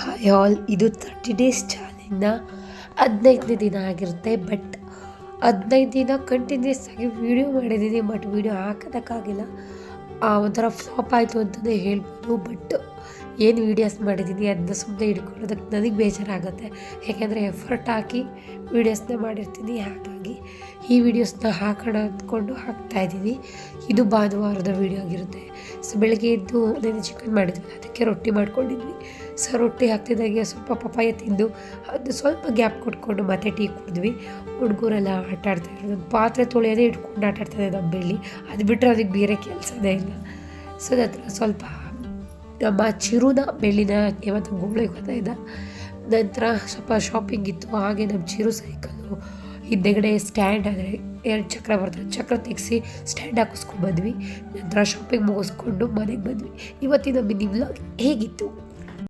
Hi all ಇದು thirty days ಚಾಲೆಂಜ್ನ ಹದಿನೈದನೇ ದಿನ ಆಗಿರುತ್ತೆ ಬಟ್ ಹದಿನೈದು ದಿನ ಕಂಟಿನ್ಯೂಸ್ ಆಗಿ ವೀಡಿಯೋ ಮಾಡಿದ್ದೀನಿ ಬಟ್ ವೀಡಿಯೋ ಹಾಕೋದಕ್ಕಾಗಿಲ್ಲ. ಒಂಥರ ಫ್ಲಾಪ್ ಆಯಿತು ಅಂತಲೇ ಹೇಳ್ಬೋದು ಬಟ್ ಏನು ವೀಡಿಯೋಸ್ ಮಾಡಿದ್ದೀನಿ ಅದನ್ನ ಸುಮ್ಮನೆ ಹಿಡ್ಕೊಳ್ಳೋದಕ್ಕೆ ನನಗೆ ಬೇಜಾರಾಗುತ್ತೆ. ಯಾಕೆಂದರೆ ಎಫರ್ಟ್ ಹಾಕಿ ವೀಡಿಯೋಸ್ನ ಮಾಡಿರ್ತೀನಿ. ಹಾಗಾಗಿ ಈ ವೀಡಿಯೋಸ್ನ ಹಾಕೋಣ ಅಂದ್ಕೊಂಡು ಹಾಕ್ತಾಯಿದ್ದೀನಿ ಇದು ಭಾನುವಾರದ ವೀಡಿಯೋ ಆಗಿರುತ್ತೆ. ಸೊ ಬೆಳಗ್ಗೆ ಎದ್ದು ನೆನೆ ಚಿಕನ್ ಮಾಡಿದ್ವಿ ಅದಕ್ಕೆ ರೊಟ್ಟಿ ಮಾಡ್ಕೊಂಡಿದ್ವಿ. ಸೊ ರೊಟ್ಟಿ ಹಾಕ್ತಿದ್ದಾಗೆ ಸ್ವಲ್ಪ ಪಪ್ಪಾಯ ತಿಂದು ಅದು ಸ್ವಲ್ಪ ಗ್ಯಾಪ್ ಕೊಟ್ಕೊಂಡು ಮತ್ತೆ ಟೀ ಕುಡಿದ್ವಿ. ಹುಡುಗರೆಲ್ಲ ಆಟ ಆಡ್ತಾಯಿದ್ರು ನನ್ನ ಪಾತ್ರೆ ತೊಳೆಯೋದೇ ಇಟ್ಕೊಂಡು ಆಟ ಆಡ್ತಾಯಿದ್ದೆ ನಮ್ಮ ಬೆಳ್ಳಿ ಅದು ಬಿಟ್ಟರೆ ಅದಕ್ಕೆ ಬೇರೆ ಕೆಲಸನೇ ಇಲ್ಲ. ಸೊ ನಂತರ ಸ್ವಲ್ಪ ನಮ್ಮ ಚಿರುನ ಬೆಳ್ಳಿನ ಯಾವತ್ತು ಗೋಳಿಗೆ ಇದ್ದ. ನಂತರ ಸ್ವಲ್ಪ ಶಾಪಿಂಗ್ ಇತ್ತು, ಹಾಗೆ ನಮ್ಮ ಚಿರು ಸೈಕಲ್ಲು ಹಿಂದೆಗಡೆ ಸ್ಟ್ಯಾಂಡ್ ಆದರೆ ಎರಡು ಚಕ್ರ ಬರ್ತದೆ. ಚಕ್ರ ತೆಗೆಸಿ ಸ್ಟ್ಯಾಂಡ್ ಹಾಕಿಸ್ಕೊಂಡು ಬಂದ್ವಿ. ನಂತರ ಶಾಪಿಂಗ್ ಮುಗಿಸ್ಕೊಂಡು ಮನೆಗೆ ಬಂದ್ವಿ. ಇವತ್ತಿನ ಮಿನಿ ಹೇಗಿತ್ತು?